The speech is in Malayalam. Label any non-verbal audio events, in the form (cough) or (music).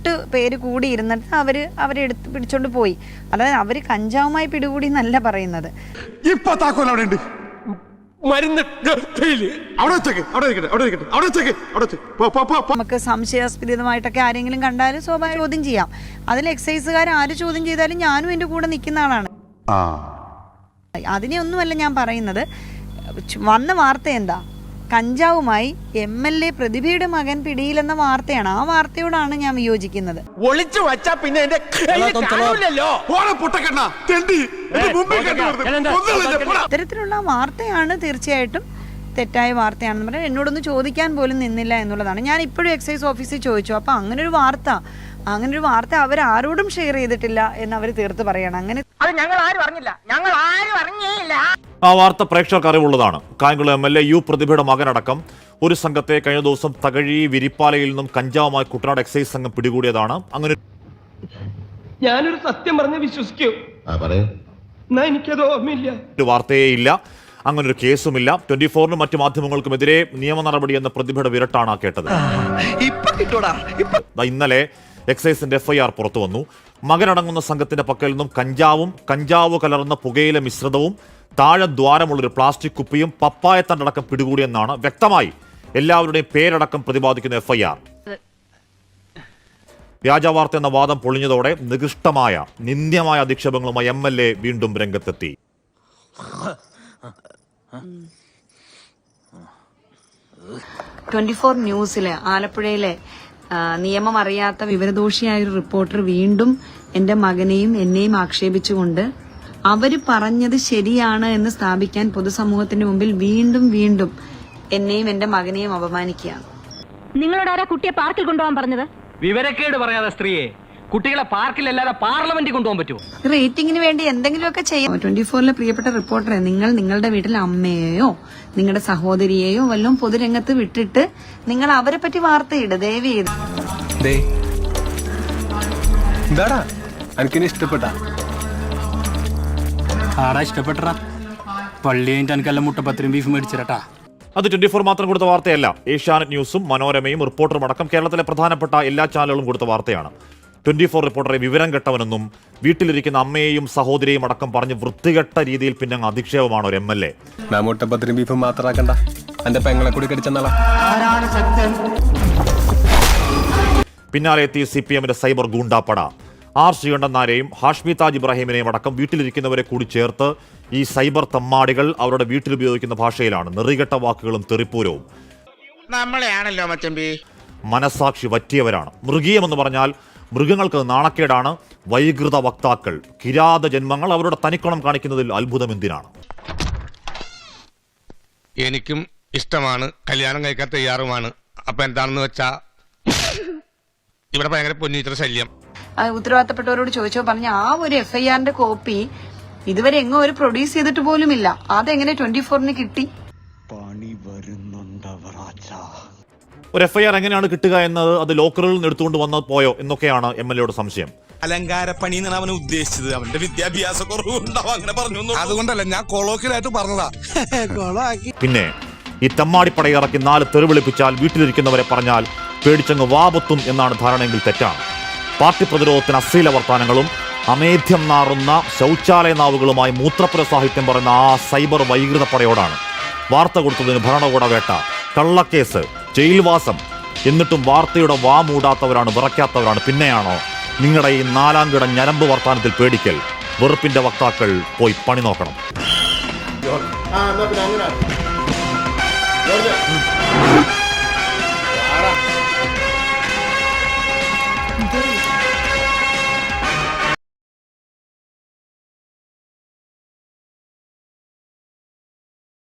എട്ട് പേര് കൂടി ഇരുന്നിട്ട് അവർ അവരെ എടുത്ത് പിടിച്ചോണ്ട് പോയി. അതായത് അവർ കഞ്ചാവുമായി പിടികൂടി എന്നല്ല പറയുന്നത്. ഇപ്പൊ താക്കോൽ അവിടെ ഉണ്ട്. മരുന്ന് അവിടെ വെച്ചേക്ക് അവിടെ ഇരിക്കട്ടെ അവിടെ ഇരിക്കട്ടെ അവിടെ വെച്ചേക്ക് അവിടെ വെച്ച് പോ പോ പോ പോ. നമുക്ക് സംശയാസ്പദമായിട്ടൊക്കെ ആരെങ്കിലും കണ്ടാലും സ്വാഭാവിക ചോദ്യം ചെയ്യാം. അതിൽ എക്സൈസുകാർ ആര് ചോദ്യം ചെയ്താലും ഞാനും എന്റെ കൂടെ നിൽക്കുന്ന ആളാണ്. ആ. അതിനെ ഒന്നുമല്ല ഞാൻ പറയുന്നത്. വന്ന വാർത്ത എന്താ? കഞ്ചാവുമായി എം എൽ എ പ്രതിഭയുടെ മകൻ പിടിയിലെന്ന വാർത്തയാണ് ആ വാർത്തയോടാണ് ഞാൻ വിയോജിക്കുന്നത്. ഒളിച്ചു വച്ചാ പിന്നെ എന്റെ? ഇത്തരത്തിലുള്ള വാർത്തയാണ് തീർച്ചയായിട്ടും തെറ്റായ വാർത്തയാണെന്ന് പറഞ്ഞാൽ എന്നോടൊന്ന് ചോദിക്കാൻ പോലും നിന്നില്ല എന്നുള്ളതാണ്. ഞാൻ ഇപ്പോഴും എക്സൈസ് ഓഫീസിൽ ചോദിച്ചു. അപ്പോൾ അങ്ങനെ ഒരു വാർത്ത അങ്ങനെ ഒരു വാർത്ത അവർ ആരോടും ഷെയർ ചെയ്തിട്ടില്ല എന്ന് അവർ തീർത്ത് പറയണം. അങ്ങനെ അത് ഞങ്ങൾ ആരും അറിഞ്ഞില്ല. ഞങ്ങൾ ആരും അറിഞ്ഞില്ല ആ വാർത്ത പ്രേക്ഷകർക്ക് അറിവുള്ളതാണ്. Kayamkulam M L A U പ്രതിഭയുടെ മകനടക്കം ഒരു സംഘത്തെ കഴിഞ്ഞ ദിവസം തകഴി വിരിപ്പാലയിൽ നിന്നും കഞ്ചാവുമായി കുട്ടനാട് എക്സൈസ് സംഘം പിടികൂടിയതാണ്. അങ്ങനെ ഞാനൊരു സത്യം പറഞ്ഞ് വിശ്വസിക്കൂ. എന്നാ എനിക്കത് ഓർമ്മയില്ല. ഒരു വാർത്തയേ ഇല്ല. അങ്ങനെ ഒരു കേസുമില്ല. ട്വന്റി ഫോറിനും മറ്റു മാധ്യമങ്ങൾക്കുമെതിരെ നിയമ നടപടി എന്ന പ്രതിഭയുടെ വിരട്ടാണ് ആ കേട്ടത്. ദാ ഇന്നലെ എക്സൈസിന്റെ എഫ്ഐആർ പുറത്തു വന്നു മകനടങ്ങുന്ന സംഘത്തിന്റെ പക്കൽ നിന്നും കഞ്ചാവും കഞ്ചാവ് കലർന്ന പുകയില മിശ്രിതവും താഴെ ദ്വാരമുള്ളൊരു പ്ലാസ്റ്റിക് കുപ്പിയും പപ്പായത്തണ്ടടക്കം പിടികൂടിയെന്നാണ് വ്യക്തമായി എല്ലാവരുടെയും പേരടക്കം പ്രതിപാദിക്കുന്ന എഫ്ഐആർ. വ്യാജവാർത്ത എന്ന വാദം പൊളിഞ്ഞതോടെ നികൃഷ്ടമായ നിന്ദ്യമായ അധിക്ഷേപങ്ങളുമായി എം എൽ എ വീണ്ടും രംഗത്തെത്തി. ട്വന്റി ഫോർ ന്യൂസിലെ ആലപ്പുഴയിലെ നിയമം അറിയാത്ത വിവരദോഷിയായ ഒരു റിപ്പോർട്ടർ വീണ്ടും എന്റെ മകനെയും എന്നെയും ആക്ഷേപിച്ചുകൊണ്ട് അവർ പറഞ്ഞത് ശരിയാണ് എന്ന് സ്ഥാപിക്കാൻ പൊതുസമൂഹത്തിന്റെ മുമ്പിൽ വീണ്ടും വീണ്ടും എന്നെയും എന്റെ മകനെയും അപമാനിക്കുകയാണ്. നിങ്ങളോട് ആരാ കുട്ടിയെ പാർക്കിൽ കൊണ്ടുപോകാൻ പറഞ്ഞത്? വിവരക്കേട് പറയാതെ സ്ത്രീയെ കുട്ടികളെ പാർക്കിലല്ലാതെ പാർലമെന്റിൽ കൊണ്ടുപോകാൻ പറ്റുമോ? റേറ്റിംഗിന് വേണ്ടി എന്തെങ്കിലുമൊക്കെ ചെയ്യാം. ട്വന്റി ഫോറിലെ പ്രിയപ്പെട്ട റിപ്പോർട്ടറെ നിങ്ങൾ നിങ്ങളുടെ വീട്ടിലെ അമ്മയെയോ നിങ്ങളുടെ സഹോദരിയെയോ വല്ലതും പൊതുരംഗത്ത് വിട്ടിട്ട് നിങ്ങൾ അവരെ പറ്റി വാർത്തയിട് ദയവ് ചെയ്ത് എന്താടാ? എനിക്കിനി ഇഷ്ടപ്പെട്ട? ആടാ ഇഷ്ടപ്പെട്ടടാ. പള്ളി കഴിഞ്ഞിട്ട് എനിക്കെല്ലാം മുട്ടപ്പത്തിരും ബീഫ് മേടിച്ചിരട്ടാ. അത് ട്വന്റി ഫോർ മാത്രം കൊടുത്ത വാർത്തയല്ല. ഏഷ്യാനെറ്റ് ന്യൂസും മനോരമയും റിപ്പോർട്ടറും അടക്കം കേരളത്തിലെ പ്രധാനപ്പെട്ട എല്ലാ ചാനലുകളും കൊടുത്ത വാർത്തയാണ്. ട്വന്റി ഫോർ റിപ്പോർട്ടറെ വിവരം കെട്ടവനെന്നും വീട്ടിലിരിക്കുന്ന അമ്മയെയും സഹോദരിയെയും അടക്കം പറഞ്ഞ് വൃത്തികെട്ട രീതിയിൽ പിന്നെ അങ്ങ് അധിക്ഷേപമാണ് ഒരു എം എൽ എ. ഞാൻ മുട്ടപ്പത്തിരും ബീഫും മാത്രമാക്കണ്ട എന്റെ പെങ്ങളെ കൂടി കടിച്ചെന്നാളാ പിന്നാലെ എത്തി സി പി എമ്മിന്റെ സൈബർ ഗൂണ്ടാപ്പട. ആർ ശ്രീകണ്ഠൻ നായരെയും ഹാഷ്മി താജ് ഇബ്രാഹിമിനെയും അടക്കം വീട്ടിലിരിക്കുന്നവരെ കൂടി ചേർത്ത് ഈ സൈബർ തമ്മാടികൾ അവരുടെ വീട്ടിൽ ഉപയോഗിക്കുന്ന ഭാഷയിലാണ്. നെറികെട്ട വാക്കുകളും തെറിപ്പൂരവും. നമ്മളെയാണല്ലോ മച്ചമ്പി. മനസാക്ഷി വറ്റിയവരാണ്. മൃഗീയമെന്ന് പറഞ്ഞാൽ മൃഗങ്ങൾക്ക് നാണക്കേടാണ്. വൈകൃത വക്താക്കൾ കിരാത ജന്മങ്ങൾ അവരുടെ തനിക്കുണം കാണിക്കുന്നതിൽ അത്ഭുതം എന്തിനാണ്? എനിക്കും ഇഷ്ടമാണ്. കല്യാണം കഴിക്കാൻ തയ്യാറുമാണ്. അപ്പൊ എന്താണെന്ന് വെച്ചാ ഇവിടെ ഭയങ്കര പൊന്നീത്ര ശല്യം. ആ ഉത്തരവാദിത്തപ്പെട്ടവരോട് ചോദിച്ചോ പറഞ്ഞ ആ ഒരു എഫ് ഐ ആറിന്റെ കോപ്പി ഇതുവരെ എങ്ങോ ഒരു പ്രൊഡ്യൂസ് ചെയ്തിട്ട് പോലും പോലുമില്ല. അതെങ്ങനെ ട്വന്റി ഫോറിന് കിട്ടി? ഒരു എഫ്ഐആർ എങ്ങനെയാണ് കിട്ടുക എന്നത് അത് ലോക്കറിൽ നിന്ന് എടുത്തുകൊണ്ട് വന്നത് പോയോ എന്നൊക്കെയാണ് എം എൽ എയുടെ സംശയം. അലങ്കാരപ്പണി എന്നാണ് അവൻ ഉദ്ദേശിച്ചത്. അവന്റെ വിദ്യാഭ്യാസ കുറവുണ്ടാവും അങ്ങനെ പറഞ്ഞു അതുകൊണ്ടല്ല ഞാൻ കൊളോക്കിലായിട്ട് പറഞ്ഞതാ. (laughs) പിന്നെ ഈ തെമ്മാടിപ്പടയിറക്കി നാല് തെറിവിളിപ്പിച്ചാൽ വീട്ടിലിരിക്കുന്നവരെ പറഞ്ഞാൽ പേടിച്ചങ്ങ് വാപത്തും എന്നാണ് ധാരണയെങ്കിൽ തെറ്റാണ്. പാർട്ടി പ്രതിരോധത്തിന് അശ്ലീല വർത്താനങ്ങളും അമേധ്യം നാറുന്ന ശൗചാലയ നാവുകളുമായി മൂത്രപ്പുര സാഹിത്യം പറയുന്ന ആ സൈബർ വൈകൃത പടയോടാണ് വാർത്ത കൊടുത്തതിന് ഭരണകൂട വേട്ട കള്ളക്കേസ്. ജയിൽവാസം. എന്നിട്ടും വാർത്തയുടെ വാമൂടാത്തവരാണ് വിറയ്ക്കാത്തവരാണ്. പിന്നെയാണോ? നിങ്ങളുടെ ഈ നാലാം കിട ഞരമ്പ് വർത്താനത്തിൽ പേടിക്കൽ. വെറുപ്പിന്റെ വക്താക്കൾ പോയി പണി നോക്കണം. അങ്ങനെ.